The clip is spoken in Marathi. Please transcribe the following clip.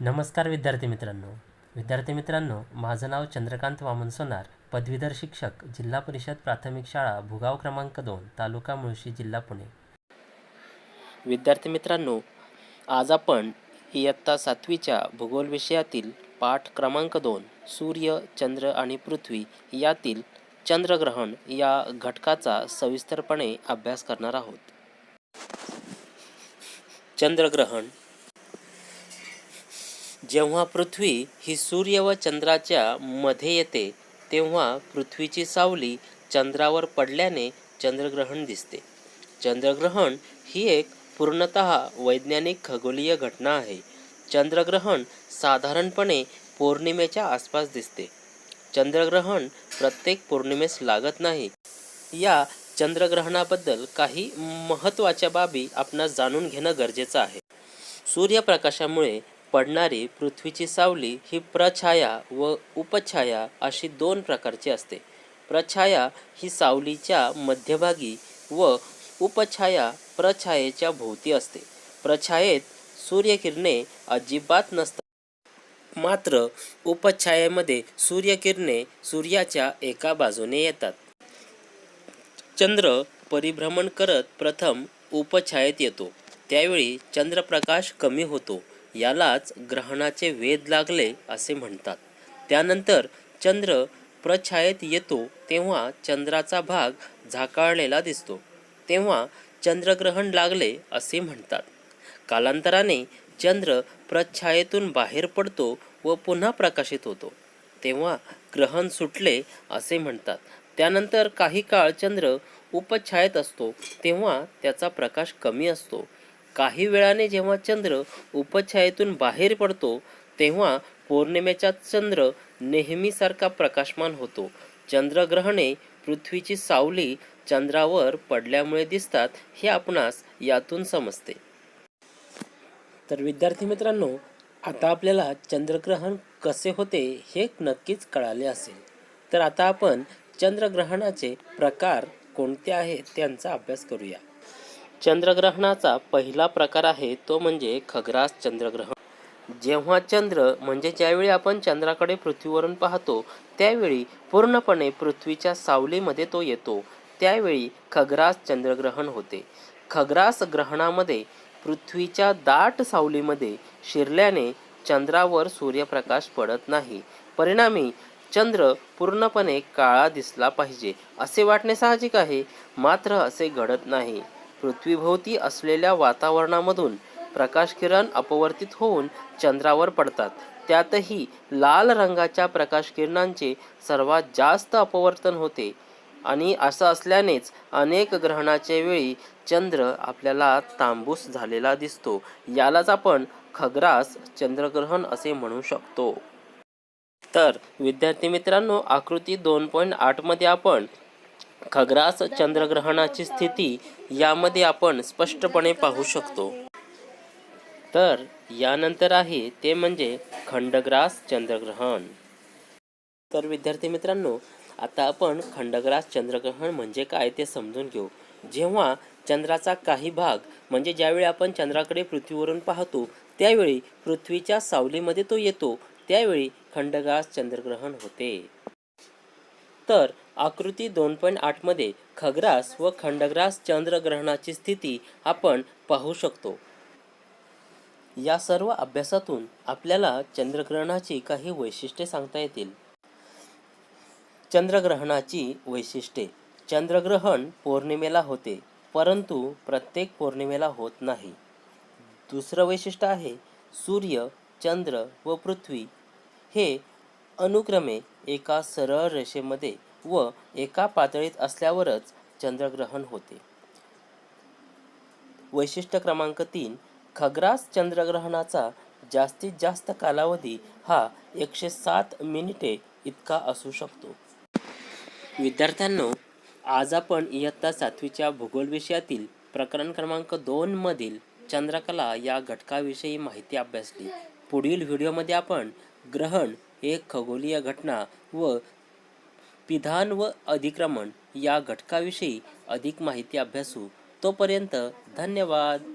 नमस्कार विद्यार्थी मित्रांनो. विद्यार्थी मित्रांनो माझं नाव चंद्रकांत वामन सोनार. पदवीधर शिक्षक जिल्हा परिषद प्राथमिक शाळा भुगाव क्रमांक दोन तालुका मुळशी जिल्हा पुणे. विद्यार्थी मित्रांनो आज आपण इयत्ता सातवीच्या भूगोल विषयातील पाठ क्रमांक दोन सूर्य चंद्र आणि पृथ्वी यातील चंद्रग्रहण या घटकाचा सविस्तरपणे अभ्यास करणार आहोत. चंद्रग्रहण. जेव्हा पृथ्वी ही सूर्य व चंद्राच्या मध्ये येते तेव्हा पृथ्वीची सावली चंद्रावर पडल्याने चंद्रग्रहण दिसते. चंद्रग्रहण ही एक पूर्णत वैज्ञानिक खगोलीय घटना आहे. चंद्रग्रहण साधारणपणे पौर्णिमेच्या आसपास दिसते. चंद्रग्रहण प्रत्येक पौर्णिमेस लागत नाही. या चंद्रग्रहणाबद्दल काही महत्त्वाच्या बाबी आपणास जाणून घेणं गरजेचं आहे. सूर्यप्रकाशामुळे पडणारी पृथ्वीची सावली ही प्रछाया व उपछाया अशी दोन प्रकारची असते. प्रछाया ही सावलीच्या मध्यभागी व उपछाया प्रछायेच्या भोवती असते. प्रछायेत सूर्यकिरणे अजिबात नसतात. मात्र उपछायेमध्ये सूर्यकिरणे सूर्याच्या एका बाजूने येतात. चंद्र परिभ्रमण करत प्रथम उपछायेत येतो. त्यावेळी चंद्रप्रकाश कमी होतो. यालाच ग्रहणाचे वेध लागले असे म्हणतात. त्यानंतर चंद्र प्रछायेत येतो तेव्हा चंद्राचा भाग झाकाळलेला दिसतो. तेव्हा चंद्रग्रहण लागले असे म्हणतात. कालांतराने चंद्र प्रच्छायेतून बाहेर पडतो व पुन्हा प्रकाशित होतो. तेव्हा ग्रहण सुटले असे म्हणतात. त्यानंतर काही काळ चंद्र उपछायेत असतो तेव्हा त्याचा प्रकाश कमी असतो. काही वेळाने जेव्हा चंद्र उपछायेतून बाहेर पडतो तेव्हा पौर्णिमेचा चंद्र नेहमीसारखा प्रकाशमान होतो. चंद्रग्रहणे पृथ्वीची सावली चंद्रावर पडल्यामुळे दिसतात हे आपणास यातून समजते. तर विद्यार्थी मित्रांनो आता आपल्याला चंद्रग्रहण कसे होते हे नक्कीच कळाले असेल. तर आता आपण चंद्रग्रहणाचे प्रकार कोणते आहेत त्यांचा अभ्यास करूया. चंद्रग्रहणाचा पहिला प्रकार आहे तो म्हणजे खग्रास चंद्रग्रहण. जेव्हा चंद्र म्हणजे ज्यावेळी आपण चंद्राकडे पृथ्वीवरून पाहतो त्यावेळी पूर्णपणे पृथ्वीच्या सावलीमध्ये तो येतो. त्यावेळी खग्रास चंद्रग्रहण होते. खग्रास ग्रहणामध्ये पृथ्वीच्या दाट सावलीमध्ये शिरल्याने चंद्रावर सूर्यप्रकाश पडत नाही. परिणामी चंद्र पूर्णपणे काळा दिसला पाहिजे असे वाटणे साहजिक आहे. मात्र असे घडत नाही. पृथ्वीभोवती असलेल्या वातावरणामधून प्रकाशकिरण अपवर्तित होऊन चंद्रावर पडतात. त्यातही लाल रंगाच्या प्रकाशकिरणांचे सर्वात जास्त अपवर्तन होते. आणि असं असल्यानेच अनेक ग्रहणाच्या वेळी चंद्र आपल्याला तांबूस झालेला दिसतो. यालाच आपण खग्रास चंद्रग्रहण असे म्हणू शकतो. तर विद्यार्थी मित्रांनो आकृती दोन पॉईंट आठमध्ये आपण खग्रास चंद्रग्रहणाची स्थिती यामध्ये आपण स्पष्टपणे पाहू शकतो. तर यानंतर आहे ते म्हणजे खंडग्रास चंद्रग्रहण. तर विद्यार्थी मित्रांनो आता आपण खंडग्रास चंद्रग्रहण म्हणजे काय ते समजून घेऊ. जेव्हा चंद्राचा काही भाग म्हणजे ज्यावेळी आपण चंद्राकडे पृथ्वीवरून पाहतो त्यावेळी पृथ्वीच्या सावलीमध्ये तो येतो. त्यावेळी खंडग्रास चंद्रग्रहण होते. तर आकृती दोन पॉईंट आठमध्ये खग्रास व खंडग्रास चंद्रग्रहणाची स्थिती आपण पाहू शकतो. या सर्व अभ्यासातून आपल्याला चंद्रग्रहणाची काही वैशिष्ट्ये सांगता येतील. चंद्रग्रहणाची वैशिष्ट्ये. चंद्रग्रहण पौर्णिमेला होते परंतु प्रत्येक पौर्णिमेला होत नाही. दुसरं वैशिष्ट्य आहे सूर्य चंद्र व पृथ्वी हे अनुक्रमे एका सरळ रेषेमध्ये व एका पातळीत असल्यावरच चंद्रग्रहण होते. वैशिष्ट्य क्रमांक तीन खग्रास चंद्रग्रहणाचा जास्तीत जास्त कालावधी हा एकशे सात मिनिटे इतका असू शकतो. विद्यार्थ्यांनो आज आपण इयत्ता सातवीच्या भूगोल विषयातील प्रकरण क्रमांक दोन मधील चंद्रकला या घटकाविषयी माहिती अभ्यासली. पुढील व्हिडिओमध्ये आपण ग्रहण एक खगोलीय घटना व पिधान व अधिक्रमण या घटकाविषयी अधिक माहिती अभ्यासू. तोपर्यंत धन्यवाद.